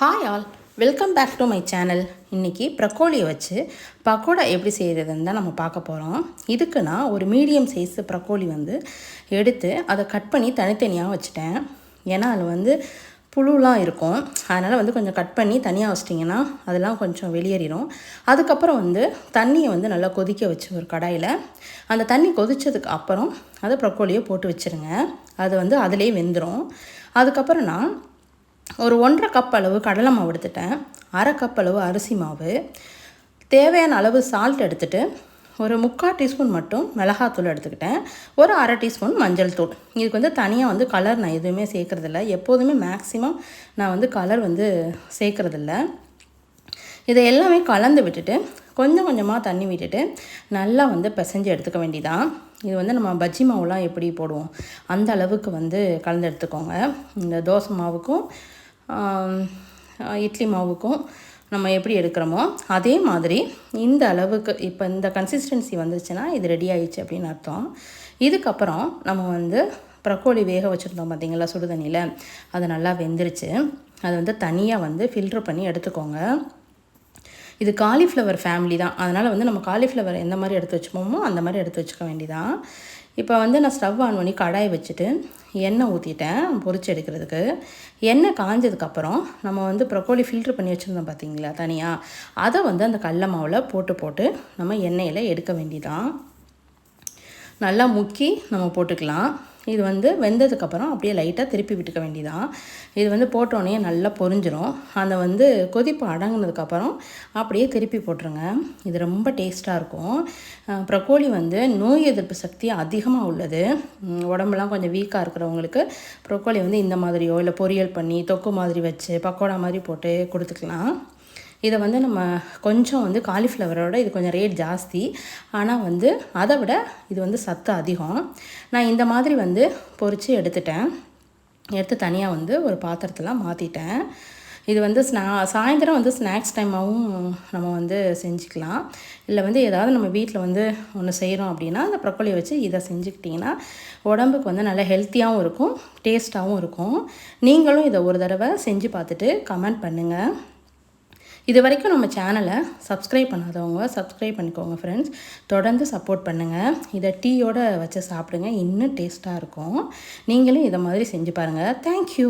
Hi all welcome back to my channel இன்றைக்கி ப்ரக்கோலியை வச்சு பக்கோடா எப்படி செய்கிறதுன்னு தான் நம்ம பார்க்க போகிறோம் இதுக்கு நான் ஒரு மீடியம் சைஸ் ப்ரக்கோலி வந்து எடுத்து அதை கட் பண்ணி தனித்தனியாக வச்சுட்டேன். ஏன்னா அதில் வந்து புழுலாம் இருக்கும். அதனால் வந்து கொஞ்சம் கட் பண்ணி தனியாக வச்சிட்டிங்கன்னா அதெல்லாம் கொஞ்சம் வெளியேறிடும் அதுக்கப்புறம் வந்து தண்ணியை வந்து நல்லா கொதிக்க வச்சு ஒரு கடாயில். அந்த தண்ணி கொதித்ததுக்கு அப்புறம் அதை ப்ரக்கோலியை போட்டு வச்சுருங்க. அது வந்து அதிலே வெந்துடும் அதுக்கப்புறம் நான் ஒரு ஒன்றரை கப் அளவு கடலை மாவு எடுத்துட்டேன். அரை கப் அளவு அரிசி மாவு. தேவையான அளவு சால்ட் எடுத்துகிட்டு ஒரு முக்கால் டீஸ்பூன் மட்டும் மிளகாத்தூள் எடுத்துக்கிட்டேன். ஒரு அரை டீஸ்பூன் மஞ்சள் தூள். இதுக்கு வந்து தனியாக வந்து கலர் நான் எதுவுமே சேர்க்குறதில்ல. எப்போதுமே மேக்ஸிமம் நான் வந்து கலர் வந்து சேர்க்குறதில்ல. இதை எல்லாமே கலந்து விட்டுட்டு கொஞ்சம் கொஞ்சமாக தண்ணி விட்டுட்டு நல்லா வந்து பிசைஞ்சு எடுத்துக்க வேண்டிதான். இது வந்து நம்ம பஜ்ஜி மாவுலாம் எப்படி போடுவோம்? அந்த அளவுக்கு வந்து கலந்து எடுத்துக்கோங்க. இந்த தோசை மாவுக்கும் இட்லி மாவுக்கும் நம்ம எப்படி எடுக்கிறோமோ அதே மாதிரி இந்த அளவுக்கு இப்போ இந்த கன்சிஸ்டன்சி வந்துருச்சுன்னா இது ரெடி ஆயிடுச்சு அப்படின்னு அர்த்தம். இதுக்கப்புறம் நம்ம வந்து ப்ரக்கோலி வேக வச்சுருந்தோம் பார்த்திங்களா சுடுதண்ணியில் அது நல்லா வெந்துருச்சு. அதை வந்து தனியாக வந்து ஃபில்ட்ரு பண்ணி எடுத்துக்கோங்க. இது காலிஃப்ளவர் ஃபேமிலி தான். அதனால் வந்து நம்ம காலிஃப்ளவர் எந்த மாதிரி எடுத்து வச்சுப்போமோ அந்த மாதிரி எடுத்து வச்சுக்க வேண்டியதான் இப்போ வந்து நான் ஸ்டவ் ஆன் பண்ணி கடாயை வச்சுட்டு எண்ணெய் ஊற்றிட்டேன் பொறிச்சு எடுக்கிறதுக்கு. எண்ணெய் காஞ்சதுக்கப்புறம் நம்ம வந்து ப்ரொக்கோலி ஃபில்ட்ரு பண்ணி வச்சுருந்தோம் பார்த்தீங்களா தனியாக அதை வந்து அந்த கடல மாவில் போட்டு போட்டு நம்ம எண்ணெயில் எடுக்க வேண்டிதான் நல்லா முக்கி நம்ம போட்டுக்கலாம். இது வந்து வெந்ததுக்கப்புறம் அப்படியே லைட்டாக திருப்பி விட்டுக்க வேண்டியதான் இது வந்து போட்டோடனே நல்லா பொரிஞ்சிரும். அந்த வந்து கொதிப்பு அடங்கினதுக்கப்புறம் அப்படியே திருப்பி போட்டுருங்க. இது ரொம்ப டேஸ்ட்டாக இருக்கும். ப்ரக்கோலி வந்து நோய் எதிர்ப்பு சக்தி அதிகமாக உள்ளது. உடம்புலாம் கொஞ்சம் வீக்காக இருக்கிறவங்களுக்கு ப்ரொக்கோலி வந்து இந்த மாதிரியோ இல்லை பொரியல் பண்ணி தொக்கு மாதிரி வச்சு பக்கோடா மாதிரி போட்டு கொடுத்துக்கலாம். இதை வந்து நம்ம கொஞ்சம் வந்து காலிஃப்ளவரோட இது கொஞ்சம் ரேட் ஜாஸ்தி. ஆனால் வந்து அதை விட இது வந்து சத்து அதிகம். நான் இந்த மாதிரி வந்து பொறிச்சு எடுத்துட்டேன். எடுத்து தனியாக வந்து ஒரு பாத்திரத்தில் மாற்றிட்டேன் இது வந்து ஸ்நா சாயந்தரம் வந்து ஸ்நாக்ஸ் டைமாகவும் நம்ம வந்து செஞ்சுக்கலாம். இல்லை வந்து ஏதாவது நம்ம வீட்டில் வந்து ஒன்று செய்கிறோம் அப்படின்னா அந்த ப்ரொக்கோலியை வச்சு இதை செஞ்சுக்கிட்டிங்கன்னா உடம்புக்கு வந்து நல்லா ஹெல்த்தியாகவும் இருக்கும் டேஸ்ட்டாகவும் இருக்கும். நீங்களும் இதை ஒரு தடவை செஞ்சு பார்த்துட்டு கமெண்ட் பண்ணுங்கள் இது வரைக்கும் நம்ம சேனலை சப்ஸ்கிரைப் பண்ணாதவங்க சப்ஸ்கிரைப் பண்ணிக்கோங்க ஃப்ரெண்ட்ஸ் தொடர்ந்து சப்போர்ட் பண்ணுங்கள் இதை டீயோடு வச்சு சாப்பிடுங்க. இன்னும் டேஸ்ட்டாக இருக்கும். நீங்களும் இதை மாதிரி செஞ்சு பாருங்கள் தேங்க்யூ